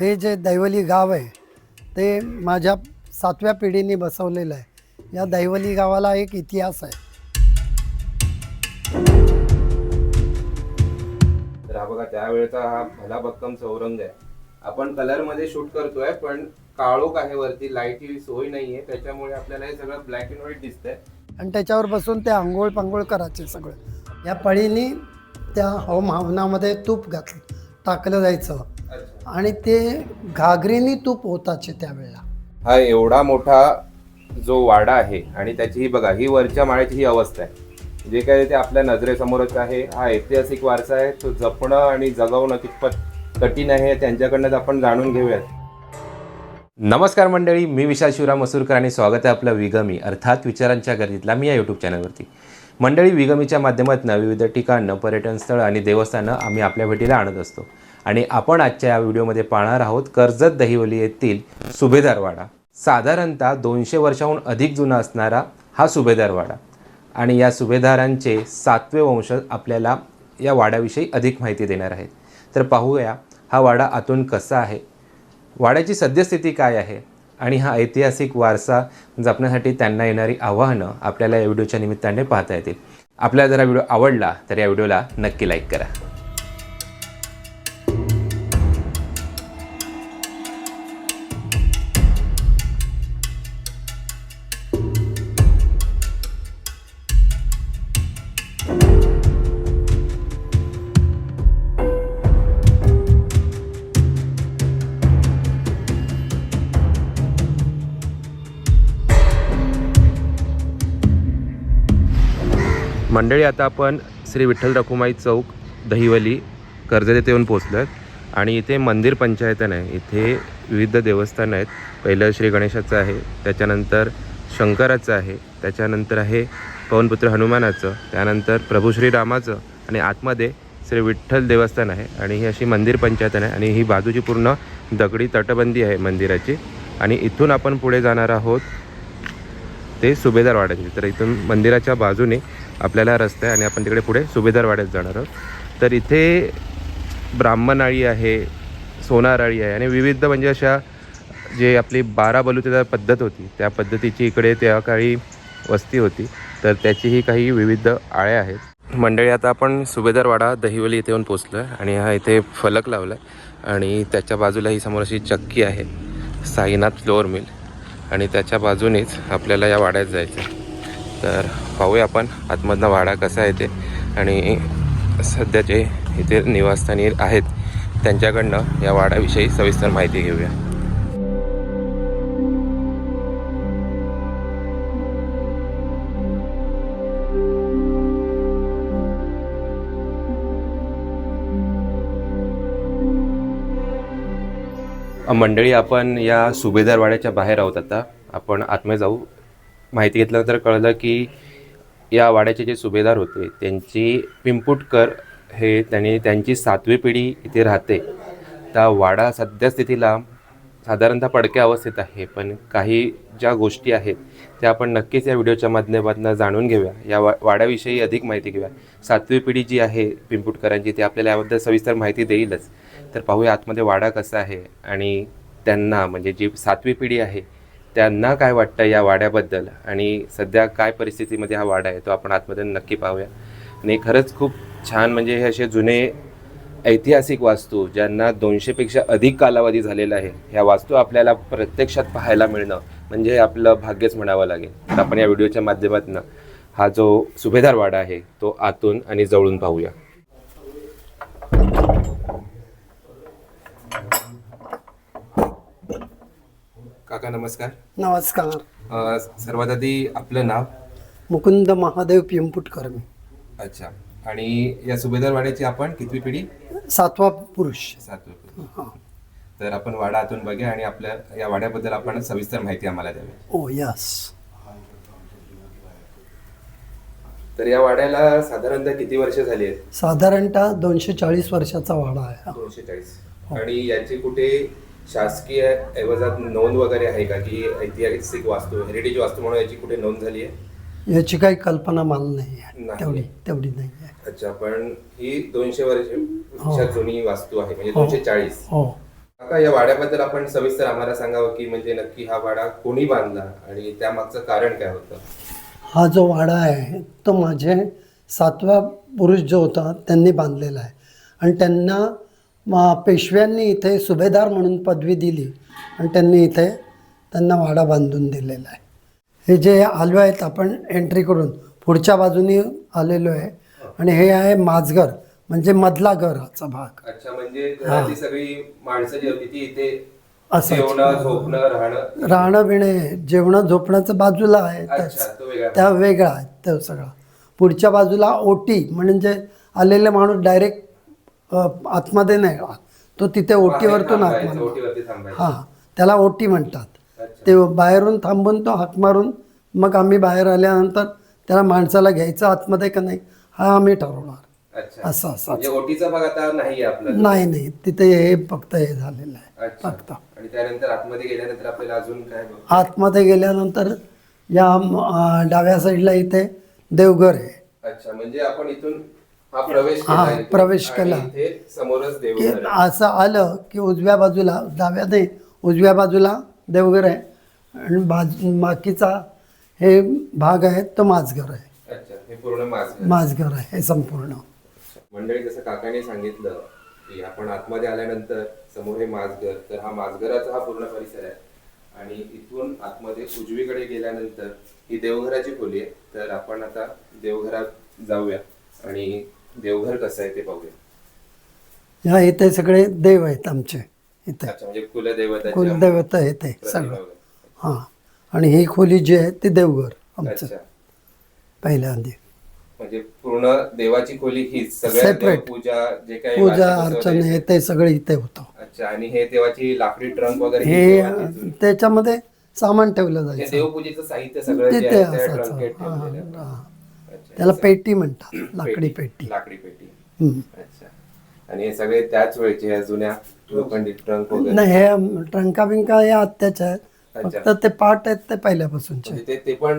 हे जे दैवली गाव आहे ते माझ्या सातव्या पिढीने बसवलेलं आहे. या दैवली गावाला एक इतिहास आहे. तर हा बघा त्यावेळेचा हा भला भक्कम चौरंग आहे. आपण कलरमध्ये शूट करतोय पण काळोख आहे वरती लाईटची सोय नाहीये. त्याच्यामुळे आपल्याला हे सगळं ब्लॅक अँड व्हाईट दिसतंय. आणि त्याच्यावर बसून ते आंघोळ पांघोळ करायचे सगळं. या पळीनी त्या होम हवनामध्ये तूप घातलं टाकलं जायचं. आणि ते घागरीनी तूप होताचे त्यावेळेला. हा एवढा मोठा जो वाडा आहे आणि त्याची ही बघा ही वरच्या माळ्याची ही अवस्था आहे. जे काही ते आपल्या नजरेसमोरच आहे हा ऐतिहासिक वारसा आहे तो जपणं आणि जगवणं कितपत कठीण आहे त्यांच्याकडनंच आपण जाणून घेऊयात. नमस्कार मंडळी मी विशाल शिवराम मसूरकर आणि स्वागत आहे आपलं विगमी अर्थात विचारांच्या गर्दीतला मी या यूट्यूब चॅनलवरती मंडळी विगमीच्या माध्यमातून विविध ठिकाणं पर्यटन स्थळ आणि देवस्थानं आम्ही आपल्या भेटीला आणत असतो. आणि आपण आजच्या या व्हिडिओमध्ये पाहणार आहोत कर्जत दहिवली येथील सुभेदारवाडा. साधारणतः दोनशे वर्षाहून अधिक जुना असणारा हा सुभेदारवाडा. आणि या सुभेदारांचे सातवे वंशज आपल्याला या वाड्याविषयी अधिक माहिती देणार आहेत. तर पाहूया हा वाडा आतून कसा आहे. वाड्याची सद्यस्थिती काय आहे आणि हा ऐतिहासिक वारसा जपण्यासाठी त्यांना येणारी आव्हानं आपल्याला या व्हिडिओच्या निमित्ताने पाहता येतील. आपल्याला जर हा व्हिडिओ आवडला तर या व्हिडिओला नक्की लाईक करा. मंडळी आता आपण श्री विठ्ठल रखुमाई चौक दहिवली कर्जत येथे येऊन पोचलो आहेत आणि इथे मंदिर पंचायतन आहे. इथे विविध देवस्थानं आहेत. पहिलं श्री गणेशाचं आहे. त्याच्यानंतर शंकराचं आहे. त्याच्यानंतर आहे पवनपुत्र हनुमानाचं. त्यानंतर प्रभू श्रीरामाचं आणि आतमध्ये श्री विठ्ठल देवस्थान आहे. आणि ही अशी मंदिर पंचायतन आहे आणि ही बाजूची पूर्ण दगडी तटबंदी आहे मंदिराची. आणि इथून आपण पुढे जाणार आहोत ते सुभेदारवाड्याचे तर इथून मंदिराच्या बाजूने आपल्याला रस्ता आहे आणि आपण तिकडे पुढे सुभेदारवाड्यात जाणार आहोत. तर इथे ब्राह्मणाळी आहे सोनाराळी आहे आणि विविध म्हणजे अशा जे आपली बारा बलुतेदार पद्धत होती त्या पद्धतीची इकडे त्या काळी वस्ती होती. तर त्याचीही काही विविध आळ्या आहेत. मंडळी आता आपण सुभेदारवाडा दहिवली इथे येऊन पोचलो आहे आणि हा इथे फलक लावला आहे आणि त्याच्या बाजूला ही समोर अशी चक्की आहे साईनाथ फ्लोअर मिल. आणि त्याच्या बाजूनेच आपल्याला या वाड्यात जायचं आहे तर पाहूया आपण आतमधनं वाडा कसा आहे ते. आणि सध्या जे इथे निवासस्थानी आहेत त्यांच्याकडनं या वाड्याविषयी सविस्तर माहिती घेऊया. मंडळी आपण या सुभेदार वाड्याच्या बाहेर आहोत आता. आपण आतमध्ये जाऊ. माहिती घेतल्यानंतर कळलं की या वाड्याचे जे सुभेदार होते त्यांची पिंपुटकर हे त्यांनी त्यांची सातवी पिढी इथे राहते. त्या वाडा सद्यस्थितीला साधारणतः पडक्या अवस्थेत आहे पण काही ज्या गोष्टी आहेत त्या आपण नक्कीच या व्हिडिओच्या माध्यमातून जाणून घेऊया. या वा वाड्याविषयी अधिक माहिती घेऊया. सातवी पिढी जी आहे पिंपुटकरांची ती आपल्याला याबद्दल सविस्तर माहिती देईलच. तर पाहूया आतमध्ये वाडा कसा आहे आणि त्यांना म्हणजे जी सातवी पिढी आहे त्यांना काय वाटतं या वाड्याबद्दल? आणि सध्या काय परिस्थितीमध्ये हा वाडा आहे तो आपण आतमध्ये नक्की पाहूया. आणि खरंच खूप छान म्हणजे हे असे जुने ऐतिहासिक वास्तू ज्यांना दोनशेपेक्षा अधिक कालावधी झालेला आहे ह्या वास्तू आपल्याला प्रत्यक्षात पाहायला मिळणं म्हणजे आपलं भाग्यच म्हणावं लागेल. तर आपण या व्हिडिओच्या माध्यमातून हा जो सुभेदार वाडा आहे तो आतून आणि जवळून पाहूया. काका नमस्कार. नमस्कार. अ, सर्वात आधी आपलं नाव? मुकुंद महादेव पिंपुटकर मी. अच्छा. आणि या सुभेदार वाड्याची आपण कितवी पिढी? सातवा पुरुष. सातवी पिढी हां. तर आपण वाडा आतून बघूया आणि आपल्या या वाड्याबद्दल आपण सविस्तर माहिती आम्हाला द्यावी. ओ यस तर या वाड्याला साधारणतः किती वर्ष झाली आहेत? साधारणतः दोनशे चाळीस वर्षाचा वाडा आहे. हा. दोनशे चाळीस आणि याची कुठे शासकीय ऐवजात नोंद वगैरे आहे का? की ऐतिहासिक वास्तू हेरिटेज वास्तू म्हणून याची कुठे नोंद झाली आहे? याची काही कल्पना मला नाही. तेवढी तेवढी नाही अच्छा पण ही दोनशे वर्ष जुनी वास्तू आहे म्हणजे हो. दोनशे चाळीस. हो. काका या वाड्याबद्दल आपण सविस्तर आम्हाला सांगावं की म्हणजे नक्की हा वाडा कोणी बांधला आणि त्यामागचं कारण काय होतं? हा जो वाडा आहे तो माझे सातवा पुरुष जो होता त्यांनी बांधलेला आहे. आणि त्यांना म- पेशव्यांनी इथे सुभेदार म्हणून पदवी दिली आणि त्यांनी इथे त्यांना वाडा बांधून दिलेला आहे. हे जे आलो आहेत आपण एंट्री करून पुढच्या बाजूनी आलेलो आहे. आणि हे आहे माझघर म्हणजे मधला घराचा भाग. अच्छा म्हणजे घरातली सगळी माणसं जी होती ती इथे असं जेवणं झोपणं राहणं. राहणं बिणे जेवणं झोपण्याचं बाजूला आहे. अच्छा त्याच तो वेगळा त्या वेगळा आहे तो सगळा. पुढच्या बाजूला ओटी म्हणजे आलेले माणूस डायरेक्ट आतमध्ये नाही. तो तिथे ओटीवरतून ओटीवरती थांबायचं. हां त्याला ओटी म्हणतात. ते बाहेरून थांबून तो हाक मारून मग आम्ही बाहेर आल्यानंतर त्याला माणसाला घ्यायचं आतमध्ये का नाही हा आम्ही ठरवणार. अच्छा. असं असं म्हणजे ओटीचा भाग आता नाही आपला? नाही नाही. तिथे हे फक्त हे झालेलं आहे. फक्त. आणि त्यानंतर आतमध्ये गेल्यानंतर आपल्याला अजून काय बघ आतमध्ये गेल्यानंतर या डाव्या साईडला इथे देवघर आहे. अच्छा. म्हणजे आपण इथून प्रवेश हा. प्रवेश केला. समोरच की. असं आलं की उजव्या बाजूला डाव्या नाही उजव्या बाजूला देवघर आहे आणि बाजू बाकीचा हे भाग आहे तो माझघर आहे अच्छा हे पूर्ण माझं माझघर आहे हे संपूर्ण मंडळी जसं काकाने सांगितलं की आपण आतमध्ये आल्यानंतर समोर हे माझघर तर हा माझघराचा हा पूर्ण परिसर आहे आणि इथून आतमध्ये उजवीकडे गेल्यानंतर ही देवघराची खोली आहे तर आपण आता देवघरात जाऊया आणि देवघर कसं आहे ते पाहूया ह्या इथे सगळे देव आहेत आमचे इथे अच्छा म्हणजे कुलदैवत आहे ते सगळं. हां आणि ही खोली जी आहे ती देवघर आमचं अच्छा पहिल्या आधी म्हणजे पूर्ण देवाची खोली हीच सगळ्या Separate. पूजा जे काही पूजा अर्चन हे ते सगळं इथे होतं अच्छा आणि हे देवाची लाकडी ट्रंक वगैरे हे हे. त्याच्यामध्ये सामान ठेवलं हे जायचं देवपूजेचं साहित्य सगळं जे तिथे आहे असायचं ट्रंकेत हां, ठेवलेलं आहे. हां. अच्छा. त्याला पेटी म्हणतात लाकडी पेटी. लाकडी पेटी. अच्छा. आणि हे सगळे त्याच वेळचे या जुन्या लोखंडी ट्रंक वगैरे? नाही हे ट्रंका बिंका हे आत्याच्या आहेत. फक्त ते पार्ट आहेत ते पहिल्यापासूनचे म्हणजे ते ते पण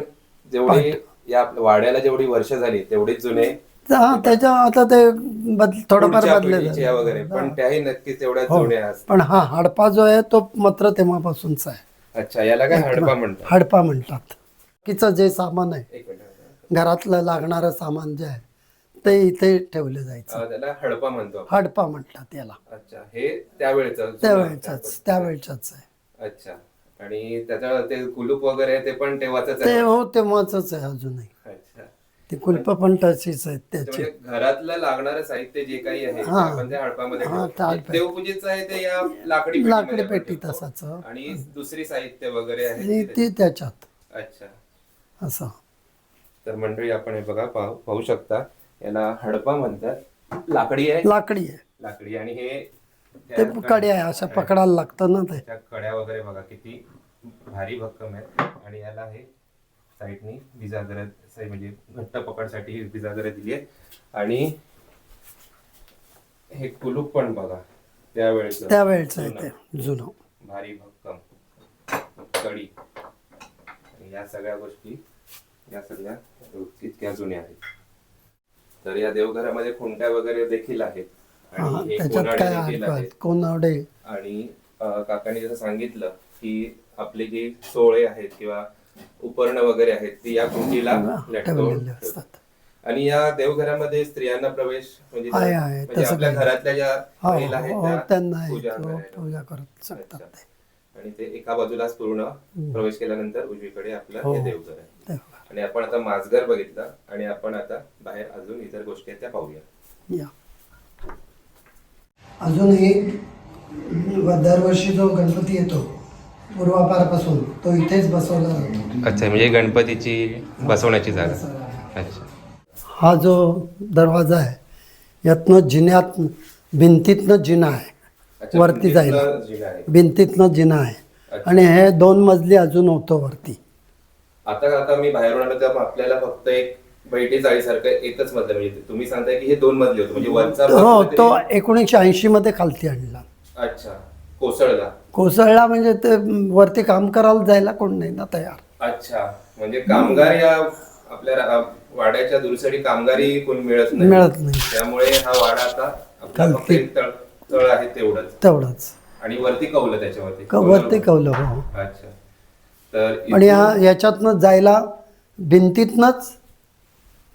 जेवढे या आपल्या वाड्याला जेवढी वर्ष झाली तेवढीच जुने? हा त्याच्या आता ते बद थोडंफार पुढच्या बदलले वगैरे. पण त्याही नक्कीच तेवढ्याच हो. जुन्या असतात. पण हा हडपा जो आहे तो मात्र तेव्हापासूनचा आहे. अच्छा याला काय हडपा म्हणतात? हडपा म्हणतात. बाकीचं जे सामान आहे. एक मिनिट. घरातलं लागणारं सामान जे आहे ते इथे ठेवलं जायचं. अं, त्याला हडपा म्हणतो. आपण. हडपा म्हणतात याला अच्छा हे त्यावेळेचं त्यावेळच्याच त्यावेळच्याच आहे. अच्छा आणि त्याच्या ते कुलूप वगैरे आहे ते पण तेव्हाच ते हो तेव्हाच आहे अजूनही. अच्छा. ती कुलप पण तशीच आहेत त्याची. म्हणजे घरातलं लागणारं साहित्य जे काही आहे ते हा. आपण त्या हडपामध्ये हा, ठेवतो. त्या जे देवपूजेचं आहे ते या लाकडी पेटीमध्ये लाकडी आपण पेटी ठेवतो. तसाच. आणि दुसरी साहित्य वगैरे आहे ते- ती त्याच्यात. अच्छा. असं. तर मंडळी आपण हे बघा पाहू पाहू शकता. याला हडपा म्हणतात. लाकडी आहे? लाकडी आहे. लाकडी. आणि हे ते कड्या आहे अशा पकडायला लागतं ना ते. त्या कड्या वगैरे बघा किती भारी भक्कम आहेत. आणि याला हे साईडनी बिजागर म्हणजे घट्ट पकडसाठी ही बिजागर दिली आहे आणि हे कुलूप पण बघा त्यावेळेच. त्यावेळेचं आहे ते जुनं. भारी भक्कम. कडी. या सगळ्या गोष्टी या सगळ्या इतक्या जुन्या आहेत तर या देवघरामध्ये खुंट्या वगैरे देखील आहेत हा आणि हे त्याच्यात कोनाडे काय देखील हडपा आहेत आहेत कोणाडे आणि अं, काकांनी जसं सांगितलं की आपले जे सोळे आहेत किंवा उपर्ण वगैरे आहेत ती या कुंडीला लटकवून ठेवलेले ठेवतात. असतात आणि या देवघरामध्ये स्त्रियांना प्रवेश म्हणजे आहे, आहे. म्हणजे तसं आपल्या काही. घरातल्या ज्या हो महिला आहेत हो, त्या त्यांना. पूजा हो, करायला. पूजा करत शकतात अच्छा. ते आणि ते एका बाजूलाच पूर्ण प्रवेश केल्यानंतर उजवीकडे आपलं हो. हे देवघर आहे. आणि आपण आता माझघर बघितलं आणि आपण आता बाहेर अजून इतर गोष्टी आहेत त्या पाहूया. या. अजूनही दरवर्षी जो गणपती येतो पूर्वापारपासून तो इथेच बसवला जातो. अच्छा म्हणजे गणपतीची बसवण्याची जागा. अच्छा. हा जो दरवाजा आहे यातनं जिन्यात भिंतीतनं जिना आहे. वरती आहे. भिंतीतनं जिना आहे. आणि हे दोन मजली अजून होतं वरती. आता आता मी बाहेरून आलो तेव्हा आपल्याला फक्त एक बैठी जाळीसारखं एकच मजलं म्हणजे तुम्ही सांगताय की हे दोन मजले होते म्हणजे वरचा हो तो एकोणीसशे ऐंशी मध्ये खालती आणला. अच्छा कोसळला. कोसळला म्हणजे ते वरती काम करायला जायला कोण नाही ना तयार. अच्छा म्हणजे कामगार या आपल्या रा- वाड्याच्या दुरुस्तीसाठी कामगारी कोण मिळत नाही. मिळत नाही. त्यामुळे हा वाडा आता आपला फक्त एक तळ तळ आहे तेवढंच. तेवढंच. आणि वरती कवलं त्याच्यावरती. क- वरती कवलं हो. अच्छा. तर या याच्यातनं जायला भिंतीतनंच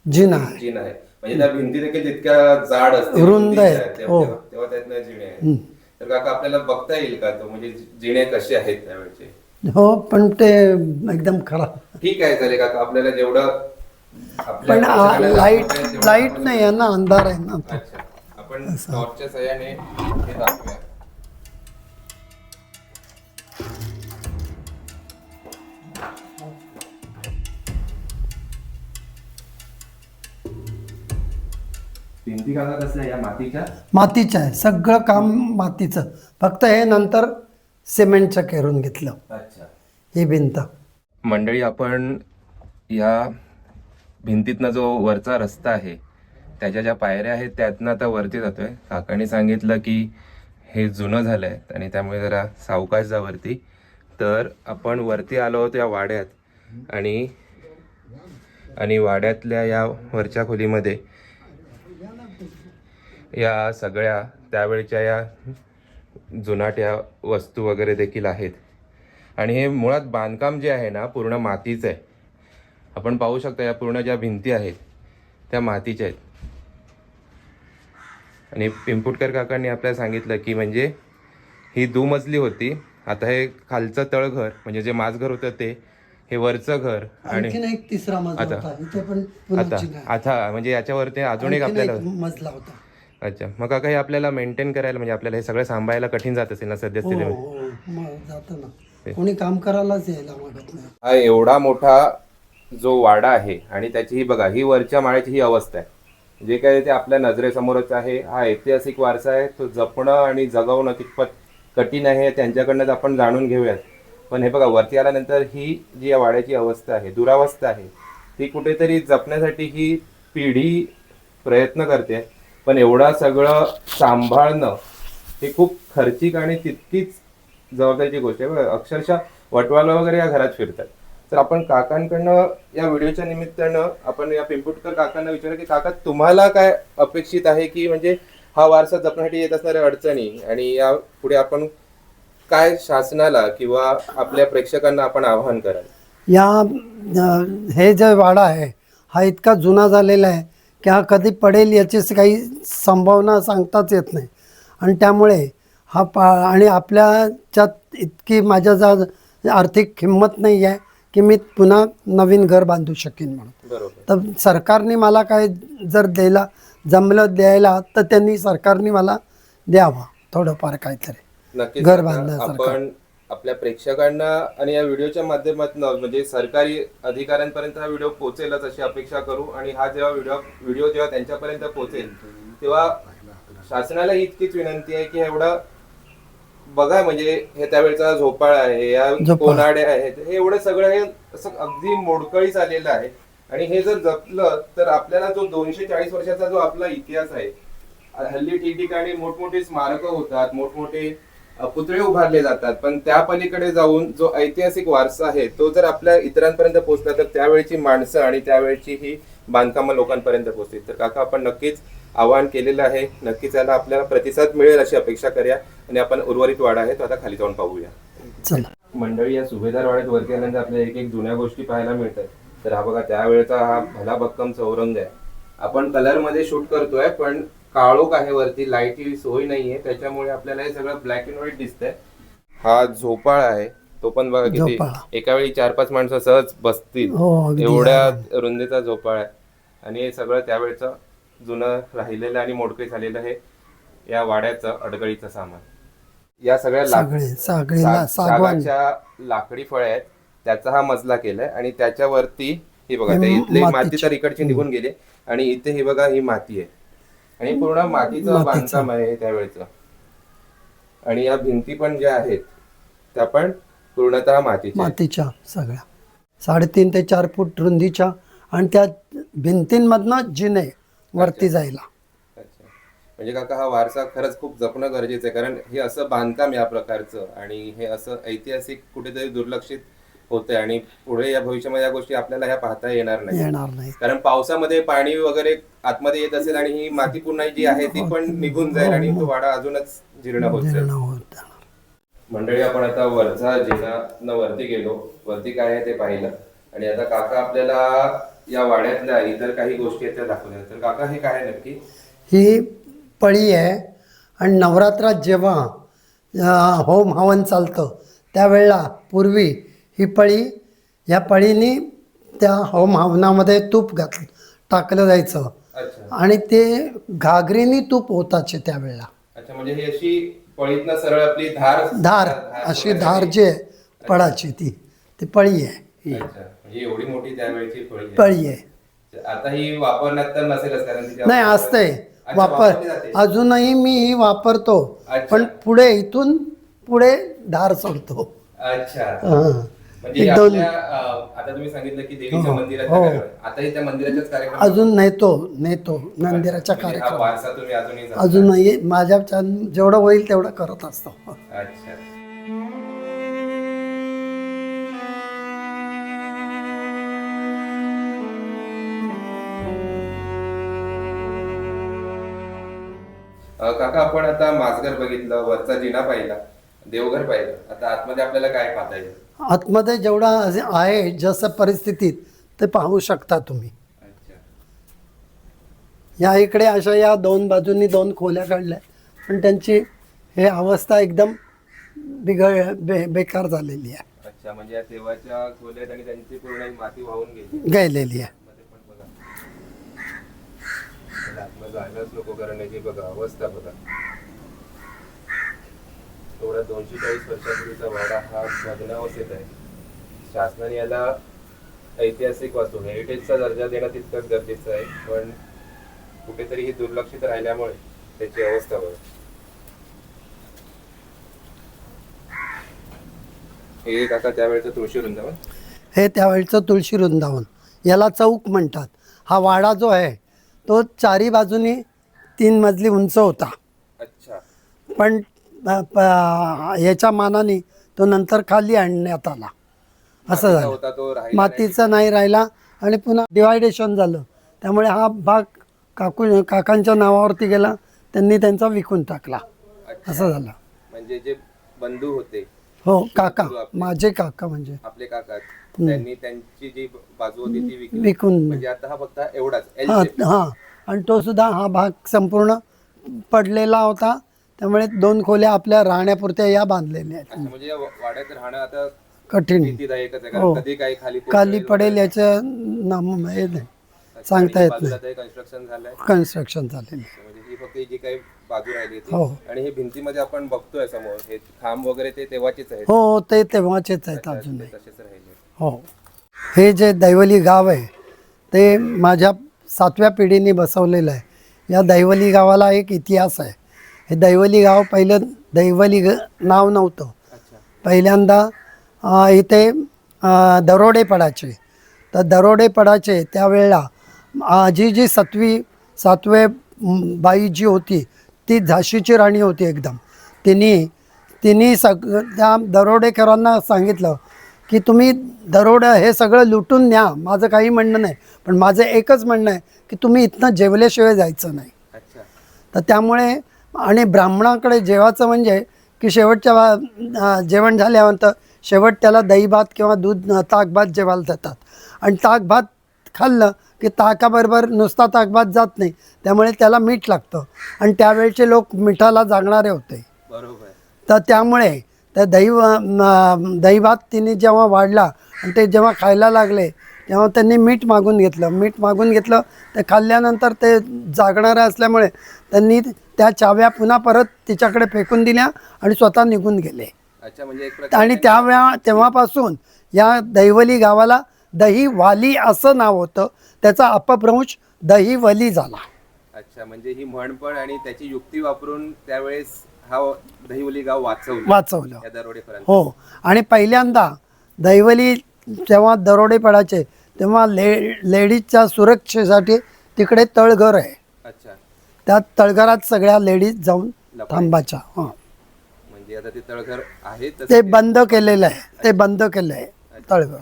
जिना आहे. जिना आहे. म्हणजे त्या भिंती देखील जितक्या जाड असतील रुंद आहेत, हो. तेव्हा त्यातनं आहेत तर काका आपल्याला बघता येईल का तो? म्हणजे जिने कसे आहेत त्यावेळेचे? हो पण ते एकदम खराब. ठीक आहे चालेल काका आपल्याला जेवढं आपल्या पण आ- लाइट तेवढं लाइट आपण- नाही आहे ना अंधार आहे ना तो. अच्छा. आपण टॉर्चच्या सहाय्याने हे दाखवूया. भिंती काका कसल्या या मातीच्या? मातीचं आहे सगळं काम मातीचं. फक्त हे नंतर सिमेंटचं करून घेतलं. अच्छा. ही भिंत. मंडळी आपण या भिंतीतनं जो वरचा रस्ता आहे त्याच्या ज्या पायऱ्या आहेत त्यातनं आता वरती जातोय. काकांनी सांगितलं की हे जुनं झालं आहे आणि त्यामुळे जरा सावकाश जा वरती. तर आपण वरती आलो आहोत या वाड्यात आणि आणि वाड्यातल्या या वरच्या खोलीमध्ये या सगळ्या त्यावेळच्या या जुनाट या वस्तू वगैरे देखील आहेत. आणि हे मुळात बांधकाम जे आहे ना पूर्ण मातीचं आहे. आपण पाहू शकता या पूर्ण ज्या भिंती आहेत त्या मातीच्या आहेत. आणि पिंपुटकर काकांनी आपल्याला सांगितलं की म्हणजे ही दुमजली होती. आता हे खालचं तळघर म्हणजे जे माझघर होतं ते हे वरचं घर आणि तिसरा मजला आता- आता. आता म्हणजे याच्यावरती अजून एक आपल्याला मजला होता. अच्छा. मग काका हे आपल्याला मेंटेन करायला म्हणजे आपल्याला हे सगळं सांभाळायला कठीण जात असेल ना हो सद्यस्थितीमध्ये हो मग जातं ना कोणी काम करायलाच यायला मागत नाही. हा एवढा मोठा जो वाडा आहे आणि त्याची ही बघा ही वरच्या माळ्याची ही अवस्था आहे. जे काय ते आपल्या नजरेसमोरच आहे हा ऐतिहासिक वारसा आहे तो जपणं आणि जगवणं कितपत कठीण आहे त्यांच्याकडनंच आपण जाणून घेऊयात. पण हे बघा वरती आल्यानंतर ही जी या वाड्याची अवस्था आहे दुरावस्था आहे ती कुठेतरी जपण्यासाठी ही पिढी प्रयत्न करते. पण एवढा सगळं सांभाळणं हे खूप खर्चिक आणि तितकीच जबाबदारीची गोष्ट आहे. अक्षरशः वटवाला वगैरे या घरात फिरतात. तर आपण काकांकडनं या व्हिडिओच्या निमित्तानं आपण या पिंपुटकर काकांना विचारलं की काका तुम्हाला काय अपेक्षित आहे की म्हणजे हा वारसा जपण्यासाठी येत असणाऱ्या अडचणी आणि या पुढे आपण काय शासनाला किंवा आपल्या प्रेक्षकांना आपण आवाहन कराल? या हे जे वाडा आहे हा इतका जुना झालेला आहे. की हा कधी पडेल याची काही संभावना सांगताच येत नाही आणि त्यामुळे हा पा आणि आपल्याच्यात इतकी माझ्या जा आर्थिक किंमत नाही आहे की मी पुन्हा नवीन घर बांधू शकेन म्हणून तर सरकारने मला काय जर द्यायला जमलं द्यायला तर त्यांनी सरकारने मला द्यावा थोडंफार काहीतरी घर. बांधण्यासारखं. आपल्या प्रेक्षकांना आणि या व्हिडिओच्या माध्यमातून म्हणजे सरकारी अधिकाऱ्यांपर्यंत हा व्हिडिओ पोहोचेलच अशी अपेक्षा करू आणि हा जेव्हा व्हिडिओ व्हिडिओ जेव्हा त्यांच्यापर्यंत पोहोचेल तेव्हा शासनाला इतकीच विनंती आहे की एवढा बघा म्हणजे हे त्यावेळेचा झोपाळा आहे या. कोनाड्या आहेत हे एवढं सगळं हे असं अगदी मोडकळीस आलेलं आहे आणि हे जर जपलं तर आपल्याला जो दोनशे चाळीस वर्षाचा जो आपला इतिहास आहे हल्ली ठिकठिकाणी मोठमोठे स्मारक होतात मोठमोठे पुतळे उभारले जातात. पण त्या पलीकडे जाऊन जो ऐतिहासिक वारसा आहे तो जर आपल्या इतरांपर्यंत पोहोचला तर त्यावेळची माणसं आणि त्यावेळची ही बांधकामं लोकांपर्यंत पोहोचतील तर काका आपण नक्कीच आवाहन केलेलं आहे. नक्कीच याला आपल्याला प्रतिसाद मिळेल अशी अपेक्षा करूया आणि आपण उर्वरित वाडा आहे तो आता खाली जाऊन पाहूया. मंडळी या सुभेदार वाड्यात वरती आल्यानंतर आपल्याला एक एक जुन्या गोष्टी पाहायला मिळतात. तर हा बघा त्यावेळेचा हा भला भक्कम चौरंग आहे. आपण कलरमध्ये शूट करतोय पण काळोख आहे वरती लाईटची सोय नाहीये. त्याच्यामुळे आपल्याला हे सगळं ब्लॅक अँड व्हाईट दिसतंय. हा झोपाळा आहे. तो पण बघा किती झोपाळा. एका वेळी चार पाच माणसं सहज बसतील. हो अगदी. एवढ्या रुंदीचा झोपाळा आहे. आणि हे सगळं त्यावेळचं जुनं राहिलेलं आणि मोडकं झालेलं हे या वाड्याचं अडगळीचं सामान. या सगळ्या लाक- सगळे सगळे ला- सा- सागवान. सागाच्या लाकडी फळे आहेत. त्याचा हा मजला केलाय. आणि त्याच्यावरती ही बघा हे त्या इथली माती मातीची. तर इकडची निघून गेली आणि इथे ही बघा ही माती आहे. आणि पूर्ण मातीचं. बांधकाम आहे त्यावेळेचं. आणि या भिंती पण ज्या आहेत त्या पण पूर्णतः मातीच्या आहेत. मातीच्या सगळ्या. साडेतीन ते चार फूट रुंदीच्या आणि त्या भिंतींमधनं जिने वरती जायला. अच्छा. म्हणजे काका हा वारसा खरंच खूप जपणं गरजेचं आहे कारण हे असं बांधकाम या प्रकारचं आणि हे असं ऐतिहासिक कुठेतरी दुर्लक्षित होतंय आणि पुढे या भविष्यामध्ये या गोष्टी आपल्याला ह्या पाहता येणार नाही. येणार नाही कारण पावसामध्ये पाणी वगैरे आतमध्ये येत असेल आणि ही माती पुन्हा जी आहे ती पण निघून जाईल आणि तो वाडा अजूनच जीर्ण होत जाईल. होत. मंडळी आपण आता वरचा जिना न वरती गेलो. वरती काय आहे ते पाहिलं. आणि आता काका आपल्याला या वाड्यातल्या इतर काही गोष्टी आहेत त्या दाखवल्या तर काका हे काय नक्की? ही पळी आहे आणि नवरात्रात जेव्हा होम हवन चालतं त्यावेळेला पूर्वी ही पळी या पळीने त्या होम हवनामध्ये तूप घात टाकलं जायचं. आणि ते घागरीने तूप होताचे त्यावेळेला. अच्छा म्हणजे ही अशी पळीतनं सरळ आपली धार धार अशी धार जी आहे पळाची ती ती पळी आहे. ही अच्छा म्हणजे एवढी मोठी त्यावेळेची पळी आहे. आता ही वापरण्यात तर नसेलच कारण नाही असते अच्छा, वापर. अजूनही मी ही वापरतो. पण पुढे इथून पुढे धार सोडतो. अच्छा. म्हणजे आपल्या, अं, आता तुम्ही सांगितलं की देवीच्या हो, मंदिरात हो. आताही त्या मंदिराच्याच कार्यक्रम अजून नेतो नेतो. मंदिराच्या म्हणजे हा कार्यक्रम वारसा तुम्ही अजूनही जपताय. अजूनही माझ्या जेवढं होईल तेवढं करत असतो. अच्छा. अं, काका आपण आता माझघर बघितलं वरचा जिना पाहिला. देवघर पाहिलं आता आतमध्ये आपल्याला काय पाहता येईल? आतमध्ये जेवढा आहे जसं परिस्थितीत ते पाहू शकता तुम्ही. अच्छा. या इकडे अशा या दोन बाजूंनी दोन खोल्या काढल्या पण त्यांची हे अवस्था एकदम बिघड बे बेकार झालेली आहे. अच्छा म्हणजे या देवाच्या खोल्यात आणि त्यांची पूर्ण माती वाहून गेली. गेलेली आहे. मध्ये पण बघा. त्याला आतमध्ये जायलाच नको कारण याची बघा अवस्था बघा. एवढा दोनशे चाळीस वर्षापूर्वीचा वाडा हा भग्नावस्थेत आहे. शासनाने याला ऐतिहासिक वास्तू हेरिटेजचा दर्जा देणं तितकंच गरजेचं आहे. पण कुठेतरी ही दुर्लक्षित राहिल्यामुळे त्याची अवस्था बघा हे काका त्यावेळेचं तुळशी वृंदावन? हे त्यावेळचं तुळशी वृंदावन. याला चौक म्हणतात. हा वाडा जो आहे तो चारी बाजूनी तीन मजली उंच होता. अच्छा. पण अ, प- याच्या मानाने तो नंतर खाली आणण्यात आला. असं झालं. मातीचा नाही राहिला आणि पुन्हा डिवायडेशन झालं. त्यामुळे हा भाग काकू काकांच्या नावावरती गेला. त्यांनी त्यांचा विकून टाकला. असं झालं. म्हणजे जे बंधू होते. हो काका. माझे काका म्हणजे. आपले काका. त्यांनी त्यांची जी बाजू होती ती विकून. म्हणजे आता हा फक्त एवढाच. हां. आणि तो सुद्धा हा भाग संपूर्ण पडलेला होता. त्यामुळे दोन खोल्या आपल्या राहण्यापुरत्या या बांधलेल्या आहेत. म्हणजे या वाड्यात राहणं आता कठीण. आहे. भीतीदायकच आहे हो. कारण कधी काही खाली खाली पडेल याचं नाम हे नाही. सांगता येत नाही. कन्स्ट्रक्शन झालंय? कन्स्ट्रक्शन झालेलं म्हणजे ही फक्त ही जी काही बाजू राहिली हो. होती आणि हे भिंतीमध्ये आपण बघतोय समोर हे खांब वगैरे ते तेव्हाचेच आहेत. हो हो ते तेव्हाचेच आहेत अजूनही. ते तसेच राहिले. हो. हे जे दैवली गाव आहे ते माझ्या सातव्या पिढीने बसवलेलं आहे. या दैवली गावाला एक इतिहास आहे. हे दैवली गाव पहिलं दैवली ग नाव नव्हतं. पहिल्यांदा इथे दरोडे पडायचे तर दरोडे पडायचे त्यावेळेला आजी जी सातवी सातवे बाई जी होती ती झाशीची राणी होती एकदम. तिने तिने सग त्या दरोडेकरांना सांगितलं की तुम्ही दरोड हे सगळं लुटून न्या माझं काही म्हणणं नाही. पण माझं एकच म्हणणं आहे की तुम्ही इथनं जेवल्याशिवाय जायचं नाही. तर त्यामुळे आणि ब्राह्मणाकडे जेवायचं म्हणजे की शेवटच्या वा- जेवण झाल्यानंतर शेवट त्याला दही भात किंवा दूध अं, ताक भात जेवायला देतात. आणि ताक भात खाल्लं की ताकाबरोबर नुसता ताक भात जात नाही त्यामुळे त्याला मीठ लागतं. आणि त्यावेळचे लोक मिठाला जागणारे होते. बरोबर. तर त्यामुळे त्या दही दही भात तिने जेव्हा वाढला आणि ते जेव्हा खायला लागले तेव्हा त्यांनी मीठ मागून घेतलं. मीठ मागून घेतलं ते खाल्ल्यानंतर ते जागणारे असल्यामुळे त्यांनी त्या चाव्या पुन्हा परत तिच्याकडे फेकून दिल्या आणि स्वतः निघून गेले. अच्छा म्हणजे एक प्रकारे आणि त्यावेळा तेव्हापासून या दैवली गावाला दही वाली असं नाव होतं. त्याचा अपभ्रंश दहीवली झाला. अच्छा म्हणजे ही म्हणपण आणि त्याची युक्ती वापरून त्यावेळेस हा दहिवली गाव वाचवलं. वाचवलं. या हो. आणि पहिल्यांदा दैवली जेव्हा दरोडे पडायचे तेव्हा ले लेडीजच्या सुरक्षेसाठी तिकडे तळघर आहे. त्या तळघरात सगळ्या लेडीज जाऊन थांबायच्या हां. म्हणजे आता ते तळघर आहे तसं ते बंद केलेलं आहे ते बंद केलं आहे तळघर.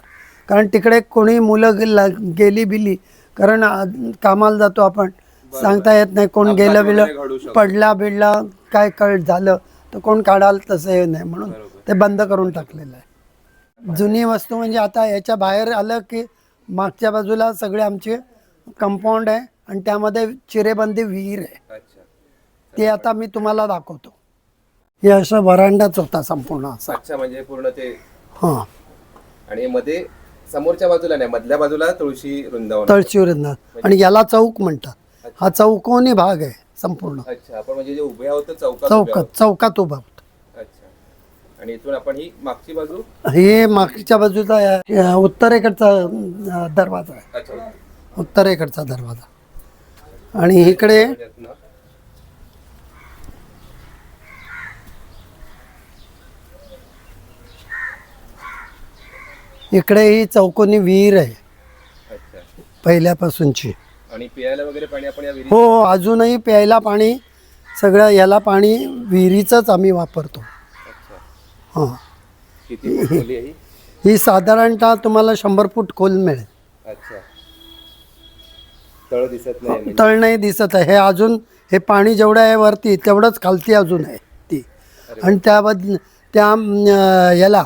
कारण तिकडे कोणी मुलं गेला- गेली बिली कारण आ, कामाला जातो आपण. सांगता येत नाही कोण गेलं बिलं. पडला बिडला काय कळ झालं तर कोण काढाल तसं हे नाही म्हणून. ते बंद करून टाकलेलं आहे. जुनी वस्तू म्हणजे आता याच्या बाहेर आलं की मागच्या बाजूला सगळे आमचे कंपाऊंड आहे. आणि त्यामध्ये चिरेबंदी विहीर आहे. अच्छा. ते आता मी तुम्हाला दाखवतो. हे असं वरांडाच होता संपूर्ण असा. अच्छा म्हणजे पूर्ण ते. हां. आणि मध्ये समोरच्या बाजूला नाही मधल्या बाजूला तुळशी वृंदावन. तळशी वृंदावन. आणि याला चौक म्हणतात. हा चौकोनी भाग आहे संपूर्ण. अच्छा आपण म्हणजे जे उभे आहोत ते चौकात चौकात चौकात उभा होतो आहोत. अच्छा. आणि इथून आपण ही मागची बाजू? हे मागच्या बाजूचा उत्तरेकडचा दरवाजा आहे. अच्छा. उत्तरेकडचा दरवाजा. आणि इकडे. इकडे ही चौकोनी विहीर आहे. पहिल्यापासूनची. आणि पियायला वगैरे पाणी आपण या हो अजूनही प्यायला पाणी सगळं याला पाणी विहिरीचंच आम्ही वापरतो. अच्छा. हां. किती फूट खोली आहे ही? ही साधारणतः तुम्हाला शंभर फूट खोल मिळेल. अच्छा. तळ दिसत नाही म्हणजे. तळ नाही दिसत आहे. हे अजून हे पाणी जेवढं आहे वरती तेवढंच खालती अजून आहे ती. आणि त्याबद त्या याला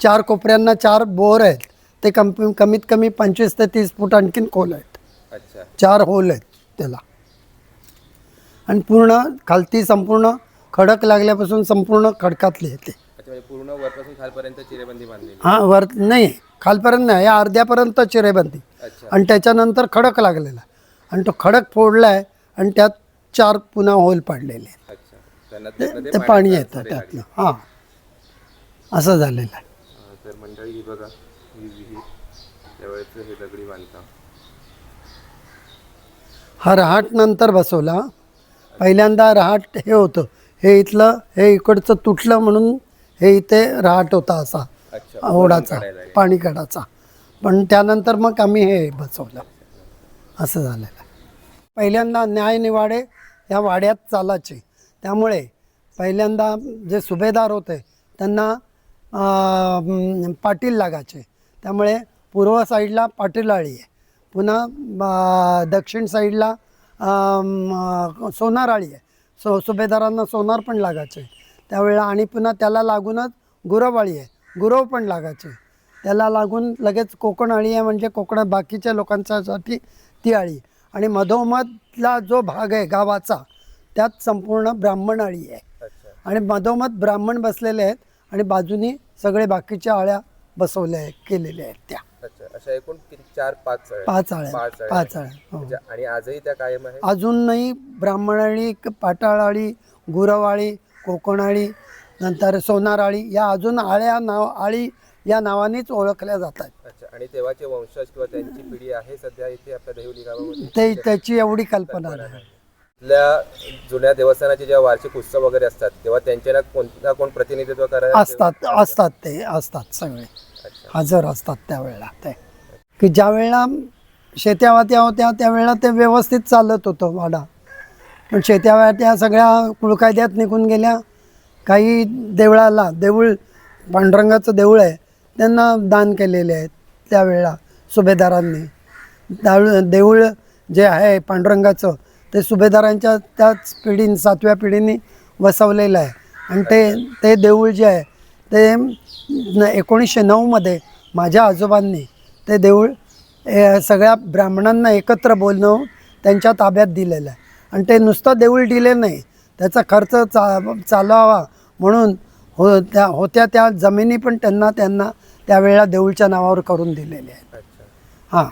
चार कोपऱ्यांना चार बोर आहेत. ते कम कमीत कमी पंचवीस ते तीस फूट आणखीन खोल आहेत. अच्छा. चार होल आहेत त्याला. आणि पूर्ण खालती संपूर्ण खडक लागल्यापासून संपूर्ण खडकातली येते म्हणजे पूर्ण वरपासून खालपर्यंत चिरेबंदी बांधलेली हां वर नाही खालपर्यंत नाही अर्ध्यापर्यंत चिरेबंदी. आणि त्याच्यानंतर खडक लागलेला. आणि तो खडक फोडला आहे आणि त्यात चार पुन्हा होल पाडलेले आहेत. ते पाणी येतं. त्यातनं. हां. असं झालेलं आहे. हा, तर मंडळी ही बघा. ही विहीर त्यावेळेचं हे दगडी बांधकाम. हा रहाट नंतर बसवला. पहिल्यांदा रहाट हे होतं. हे इथलं हे इकडचं तुटलं म्हणून हे इथे रहाट होता असा. अच्छा. ओढाचा. पाणी पण त्यानंतर मग आम्ही हे बसवलं. असं झालेलं आहे. पहिल्यांदा न्यायनिवाडे ह्या वाड्यात चालायचे. त्यामुळे पहिल्यांदा जे सुभेदार होते त्यांना पाटील लागायचे. त्यामुळे पूर्व साईडला पाटीलाळी आहे. पुन्हा दक्षिण साईडला सोनाराळी आहे. सो सुभेदारांना सोनार पण लागायचे. त्यावेळेला आणि पुन्हा त्याला लागूनच गुरवाळी आहे. गुरव पण लागायचे. त्याला लागून लगेच कोकण आळी आहे म्हणजे कोकणात बाकीच्या लोकांच्यासाठी ती आळी आणि मधोमधला जो भाग आहे गावाचा त्यात संपूर्ण ब्राह्मण आळी आहे. आणि मधोमध ब्राह्मण बसलेले आहेत आणि बाजूनी सगळे बाकीच्या आळ्या बसवल्या आहेत केलेल्या आहेत त्या. अच्छा. अशा एकूण किती? चार पाच. पाच आळ्या. पाच आळ्या. आळ्या. हो. म्हणजे आणि आजही त्या कायम आहे अजूनही ब्राह्मणाळी पाटाळाळी गुरवाळी कोकणाळी नंतर सोनाराळी या अजून आळ्या नाव आळी या नावानेच ओळखल्या जातात. आणि तेव्हाचे वंशज किंवा त्यांची पिढी आहे सध्या इथे आपल्या देवली गावामध्ये. ते त्याची एवढी कल्पना नाही. आपल्या जुन्या देवस्थानाचे जेव्हा वार्षिक उत्सव वगैरे असतात तेव्हा त्यांचे ना कोणता कोण प्रतिनिधित्व करायला असतात असतात ते असतात सगळे. हजर असतात त्यावेळेला ते. की ज्या वेळेला शेत्या वात्या होत्या त्यावेळेला ते व्यवस्थित चालत होतं वाडा. पण शेत्या वाट्या सगळ्या कुळकायद्यात निघून गेल्या. काही देवळाला देऊळ पांडुरंगाचं देऊळ आहे त्यांना दान केलेले आहेत. त्यावेळेला सुभेदारांनी. त्यावेळ देऊळ जे आहे पांडुरंगाचं ते सुभेदारांच्या त्याच पिढी सातव्या पिढीने वसवलेलं आहे. आणि ते ते देऊळ जे आहे ते एकोणीसशे नऊमध्ये माझ्या आजोबांनी ते देऊळ ए, सगळ्या ब्राह्मणांना एकत्र बोलणं त्यांच्या ताब्यात दिलेलं आहे. आणि ते नुसतं देऊळ दिले नाही त्याचा खर्च चा चालवावा म्हणून हो त्या होत्या त्या जमिनी पण त्यांना त्यांना त्यावेळेला देऊळच्या नावावर करून दिलेल्या आहेत. हां.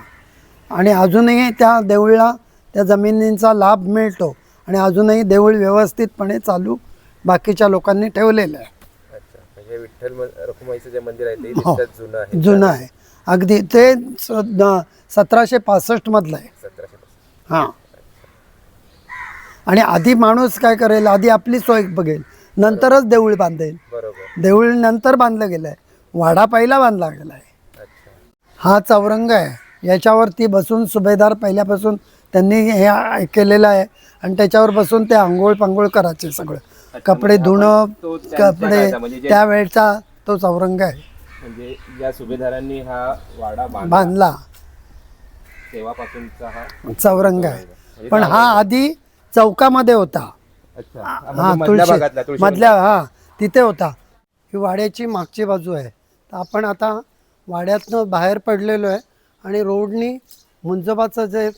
आणि अजूनही त्या देऊळला त्या जमिनींचा लाभ मिळतो आणि अजूनही देऊळ व्यवस्थितपणे चालू बाकीच्या लोकांनी ठेवलेलं आहे. अच्छा. म्हणजे विठ्ठल म- रखुमाईचं जे मंदिर आहे ते हो. जुनं आहे. जुनं आहे. अगदी ते सतराशे पासष्टमधलं आहे. सतराशे पासून. हां. आणि आधी माणूस काय करेल? आधी आपली सोय बघेल. नंतरच देऊळ बांधेल. देऊळ नंतर बांधलं गेलं आहे वाडा पहिला बांधला गेला आहे. हा चौरंग आहे. याच्यावरती बसून सुभेदार पहिल्यापासून त्यांनी हे केलेलं आहे. आणि त्याच्यावर बसून ते आंघोळ पांघोळ करायचे सगळं. कपडे धुणं कपडे म्हणजे त्यावेळचा तो चौरंग आहे. म्हणजे सुभेदारांनी हा वाडा बांधला. तेव्हापासूनचा हा चौरंग आहे. पण हा आधी चौकामध्ये होता. हा म्हणजे तुळशी मधल्या हा तिथे होता. ही वाड्याची मागची बाजू आहे. तर आपण आता वाड्यातनं बाहेर पडलेलो आहे आणि रोडनी मुंजोबाचं जे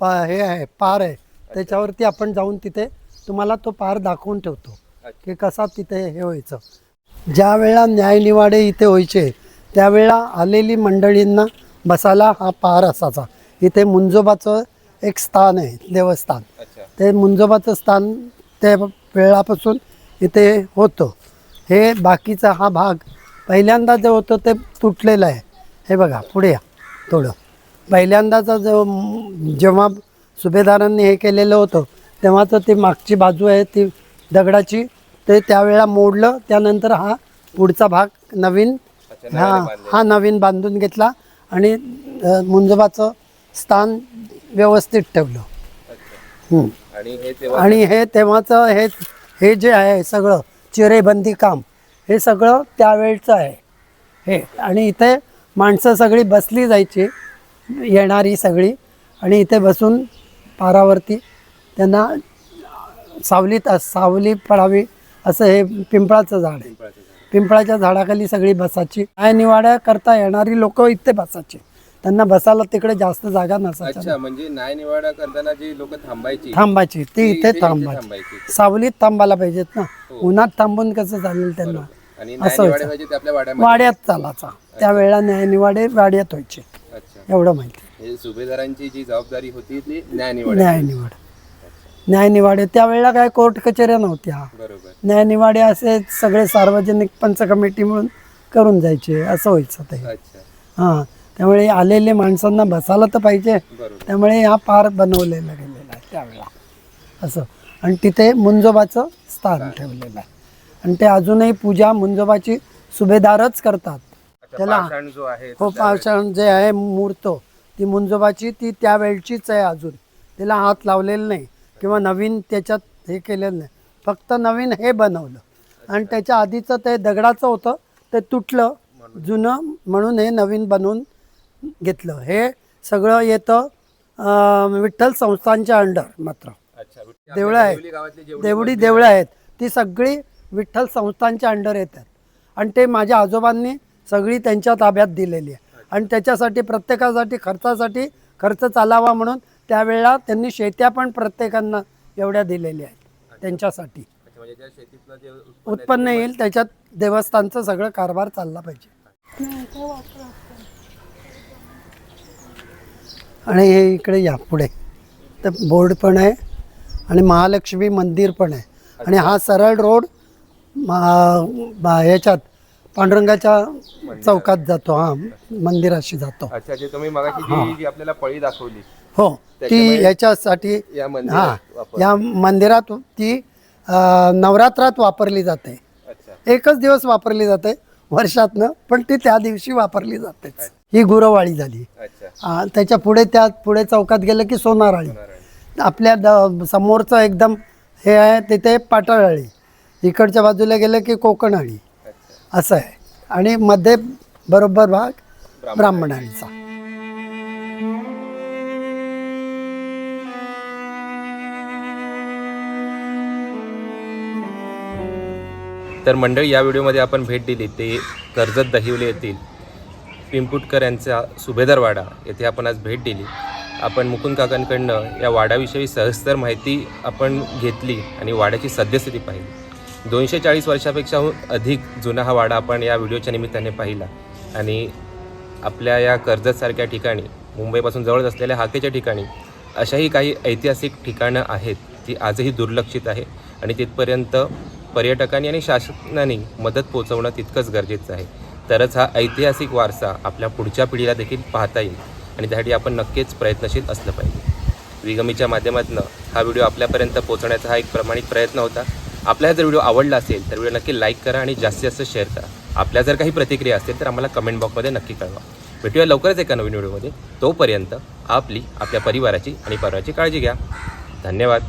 पा हे आहे पार आहे त्याच्यावरती आपण जाऊन तिथे तुम्हाला तो पार दाखवून ठेवतो की कसा तिथे हे व्हायचं. ज्या वेळा न्यायनिवाडे इथे व्हायचे त्यावेळा आलेली मंडळींना बसायला हा पार असायचा. इथे मुंजोबाचं एक स्थान आहे देवस्थान. ते मुंजोबाचं स्थान त्या वेळापासून इथे होतं. हे बाकीचा हा भाग पहिल्यांदा जे होतं ते तुटलेलं आहे. हे बघा पुढे या थोडं. पहिल्यांदाचा जो जेव्हा सुभेदारांनी हे केलेलं होतं तेव्हाचं ती मागची बाजू आहे ती दगडाची ते त्यावेळा मोडलं त्यानंतर हा पुढचा भाग नवीन हा. हा नवीन बांधून घेतला आणि मुंजोबाचं स्थान व्यवस्थित ठेवलं. आणि हे तेव्हाचं हे हे जे आहे सगळं चिरेबंदी काम हे सगळं त्यावेळचं आहे. हे आणि इथे माणसं सगळी बसली जायची येणारी सगळी. आणि इथे बसून पारावरती त्यांना सावलीत सावली पडावी असं हे पिंपळाचं झाड आहे. पिंपळाच्या झाडाखाली सगळी बसायची. काय निवाड्या करता येणारी लोक इथे बसायची. त्यांना बसायला तिकडे जास्त जागा नसायची म्हणजे न्याय निवाडा करताना जी लोक थांबायची थांबायची ती इथे थांबायची. सावलीत थांबायला पाहिजेत ना. हो. उन्हात थांबून कसं चालेल त्यांना? असं व्हायचं. वाड्यात चालायचा. त्यावेळेला न्यायनिवाडे वाड्यात व्हायचे. एवढं माहिती. सुभेदारांची जी जबाबदारी होती ती न्याय निवाडे. न्यायनिवाडे न्यायनिवाडे त्यावेळेला काय कोर्ट कचेऱ्या नव्हत्या. न्यायनिवाडे असे सगळे सार्वजनिक पंच कमिटी म्हणून करून जायचे. असं व्हायचं ते. हां. त्यामुळे आलेले माणसांना बसायला तर पाहिजे. त्यामुळे हा पार बनवलेला गेलेला आहे त्यावेळेला. असं. आणि तिथे मुंजोबाचं स्थान. ठेवलेलं आहे. आणि ते अजूनही पूजा मुंजोबाची सुभेदारच करतात. त्याला पाषाण जो आहे हो पाषाण जे आहे मूर्त ती मुंजोबाची ती त्यावेळचीच आहे अजून. तिला हात लावलेला नाही किंवा नवीन त्याच्यात हे केलेलं नाही. फक्त नवीन हे बनवलं. आणि त्याच्या आधीचं ते दगडाचं होतं ते तुटलं जुनं म्हणून हे नवीन बनवून घेतलं. हे सगळं येतं विठ्ठल संस्थांच्या अंडर मात्र. देवळं आहेत. देवडी देवळं आहेत. ती सगळी विठ्ठल संस्थांच्या अंडर येतात. आणि ते माझ्या आजोबांनी सगळी त्यांच्या ताब्यात दिलेली आहे. आणि त्याच्यासाठी प्रत्येकासाठी खर्चासाठी खर्च चालावा म्हणून त्यावेळेला त्यांनी शेत्या पण प्रत्येकांना एवढ्या दिलेल्या आहेत त्यांच्यासाठी. उत्पन्न येईल त्याच्यात देवस्थानचं सगळं कारभार चालला पाहिजे. आणि हे इकडे या पुढे. तर बोर्ड पण आहे आणि महालक्ष्मी मंदिर पण आहे. आणि हा सरळ रोड मा- ह्याच्यात पांडुरंगाच्या चौकात जातो हा मंदिराशी जातो. अच्छा जे तुम्ही मगाशी जी जी आपल्याला पळी दाखवली. हो ती ह्याच्यासाठी या हा मंदिरात वापर या मंदिरात ती अं, नवरात्रात वापरली जाते. अच्छा. एकच दिवस वापरली जाते वर्षातनं पण ती त्या दिवशी वापरली जातेच. ही गुरवाळी झाली. अच्छा. आ, त्याच्या पुढे त्या पुढे चौकात गेलं की सोनाराळी. नारायण. आपल्या द समोरचं एकदम हे आहे तिथे पाटाळाळी. इकडच्या बाजूला गेलं की कोकणआळी अच्छा. असं आहे. आणि मध्ये बरोबर भाग ब्राह्मणाळीचा तर मंडळी या व्हिडिओमध्ये आपण भेट दिली. ते कर्जत दहिवले येथील पिंपुटकर यांचा सुभेदार वाडा येथे आपण आज भेट दिली. आपण मुकुंद काकांकडनं या वाड्याविषयी सविस्तर माहिती आपण घेतली आणि वाड्याची सद्यस्थिती पाहिली. दोनशे चाळीस वर्षापेक्षाहून अधिक जुना हा वाडा आपण या व्हिडिओच्या निमित्ताने पाहिला. आणि आपल्या या कर्जतसारख्या ठिकाणी मुंबईपासून जवळच असलेल्या हाकेच्या ठिकाणी अशाही काही ऐतिहासिक ठिकाणं आहेत ती आजही दुर्लक्षित आहे. आणि तिथपर्यंत पर्यटकांनी आणि शासनाने मदत पोचवणं तितकंच गरजेचं आहे. तरच हा ऐतिहासिक वारसा आपल्या पुढच्या पिढीला देखील पाहता येईल. आणि त्यासाठी आपण नक्कीच प्रयत्नशील असलं पाहिजे. विगमीच्या माध्यमातून हा व्हिडिओ आपल्यापर्यंत पोहोचवण्याचा हा एक प्रमाणित प्रयत्न होता. आपल्याला जर व्हिडिओ आवडला असेल तर व्हिडिओ नक्की लाईक करा आणि जास्तीत जास्त शेअर करा. आपल्या जर काही प्रतिक्रिया असतील तर आम्हाला कमेंट बॉक्समध्ये नक्की कळवा. भेटूया लवकरच एका नवीन व्हिडिओमध्ये. तोपर्यंत आपली आपल्या परिवाराची आणि परिवाराची काळजी घ्या. धन्यवाद.